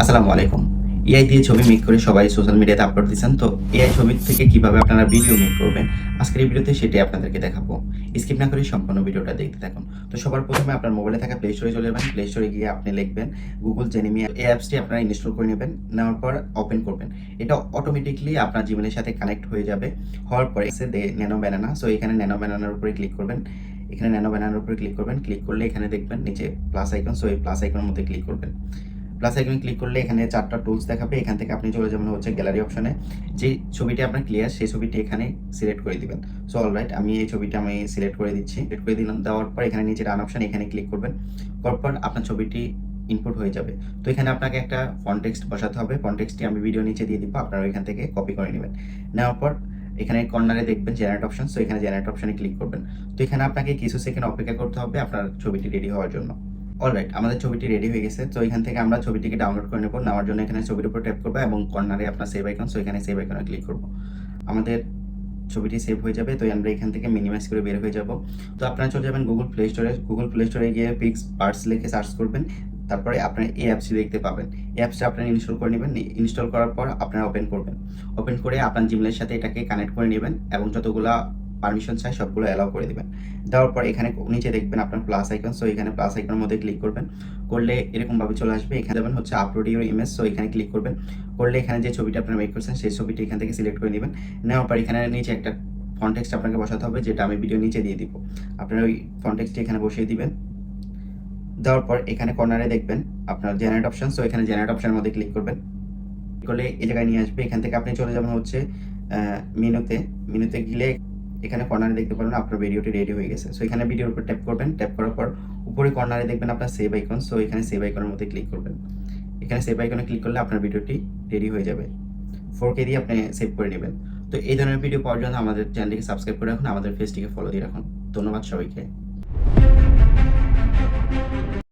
আসসালামু আলাইকুম। এআই দিয়ে ছবি মেক করে সবাই সোশ্যাল মিডিয়াতে আপলোড দিচ্ছেন, তো এআই ছবি থেকে কীভাবে আপনারা ভিডিও মেক করবেন, আজকের এই ভিডিওতে সেটাই আপনাদেরকে দেখাবো। স্কিপ না করে সম্পূর্ণ ভিডিওটা দেখতে থাকুন। তো সবার প্রথমে আপনার মোবাইলে থাকা প্লে স্টোরে চলে যাবেন। প্লে স্টোরে গিয়ে আপনি লিখবেন গুগল জেনিমি এই অ্যাপসটি আপনারা ইনস্টল করে নেবেন, নেওয়ার পর ওপেন করবেন। এটা অটোমেটিকলি আপনার জিমেলের সাথে কানেক্ট হয়ে যাবে। হওয়ার পরে ন্যানো ব্যানানা সো এখানে ন্যানো ব্যানানার উপরে ক্লিক করবেন। এখানে ন্যানো ব্যানানার উপরে ক্লিক করবেন। ক্লিক করলে এখানে দেখবেন নিচে প্লাস আইকন সো এই প্লাস আইকনের মধ্যে ক্লিক করবেন। প্লাস আইকনে ক্লিক করলে এখানে চারটা টুলস দেখাবে। এখান থেকে আপনি চলে যাবেন হচ্ছে গ্যালারি অপশনে যে ছবিটি আপনার ক্লিয়ার সেই ছবিটি এখানে সিলেক্ট করে দিবেন। সো অলরাইট আমি এই ছবিটা আমি সিলেক্ট করে দিচ্ছি। সিলেক্ট করে দিলাম, দেওয়ার পর এখানে নিচে রান অপশন এখানে ক্লিক করবেন। করার পর আপনার ছবিটি ইনপুট হয়ে যাবে। তো এখানে আপনাকে একটা কনটেক্সট বসাতে হবে। কনটেক্সটটি আমি ভিডিও নিচে দিয়ে দিব, আপনারা এখান থেকে কপি করে নেবেন। নেওয়ার পর এখানে কর্নারে দেখবেন জেনারেট অপশন সো এখানে জেনারেট অপশনে ক্লিক করবেন। তো এখানে আপনাকে কিছু সেকেন্ড অপেক্ষা করতে হবে আপনার ছবিটি রেডি হওয়ার জন্য। অলরাইট আমাদের ছবিটি রেডি হয়ে গেছে। তো এখান থেকে আমরা ছবিটিকে ডাউনলোড করে নেব। নেওয়ার জন্য এখানে ছবির উপর ট্যাপ করব এবং কর্নারে আপনার সেভ আইকন সো এখানে সেভ আইকনে ক্লিক করব। আমাদের ছবিটি সেভ হয়ে যাবে। তো আমরা এখান থেকে মিনিমাইজ করে বের হয়ে যাব। তো আপনারা চলে যাবেন গুগল প্লে স্টোরে গুগল প্লে স্টোরে গিয়ে পিক্স পার্টস লিখে সার্চ করবেন। তারপরে আপনার এই অ্যাপসটি দেখতে পাবেন। এই অ্যাপসটা আপনারা ইনস্টল করে নেবেন। ইনস্টল করার পর আপনারা ওপেন করবেন। ওপেন করে আপনার জিমেলের সাথে এটাকে কানেক্ট করে নেবেন এবং যতগুলা পারমিশন চাই, সবগুলো অ্যালাউ করে দেবেন। দেওয়ার পর এখানে নিচে দেখবেন আপনার প্লাস আইকন সো এখানে প্লাস আইকনের মধ্যে ক্লিক করবেন। করলে এরকমভাবে চলে আসবে, এখানে যাবেন হচ্ছে আপলোড ইউর ইমেজ সো এখানে ক্লিক করবেন। করলে এখানে যে ছবিটা আপনারা মেক করছেন, সেই ছবিটি এখান থেকে সিলেক্ট করে নেবেন। নেওয়ার পর এখানে নিচে একটা কনটেক্সট আপনাকে বসাতে হবে, যেটা আমি ভিডিও নিচে দিয়ে দিব। আপনারা ওই কনটেক্সটটি এখানে বসিয়ে দিবেন। দেওয়ার পর এখানে কর্নারে দেখবেন আপনার জেনারেট অপশন সো এখানে জেনারেট অপশনের মধ্যে ক্লিক করবেন। করলে এই জায়গায় নিয়ে আসবে। এখান থেকে আপনি চলে যাবেন হচ্ছে মেনুতে মেনুতে গেলে এখানে কর্নারে দেখতে পারবেন আপনার ভিডিওটি রেডি হয়ে গেছে। সো এখানে ভিডিওর উপর ট্যাপ করবেন। ট্যাপ করার পর উপরে কর্নারে দেখবেন আপনার সেভ আইকন সো এখানে সেভ আইকনের মধ্যে ক্লিক করবেন। এখানে সেভ আইকনে ক্লিক করলে আপনার ভিডিওটি রেডি হয়ে যাবে। ফোর কে দিয়ে আপনি সেভ করে নেবেন। তো, এই ধরনের ভিডিও পাওয়ার জন্য আমাদের চ্যানেলটিকে সাবস্ক্রাইব করে রাখুন। আমাদের ফেসটিকে ফলো দিয়ে রাখুন। ধন্যবাদ সবাইকে।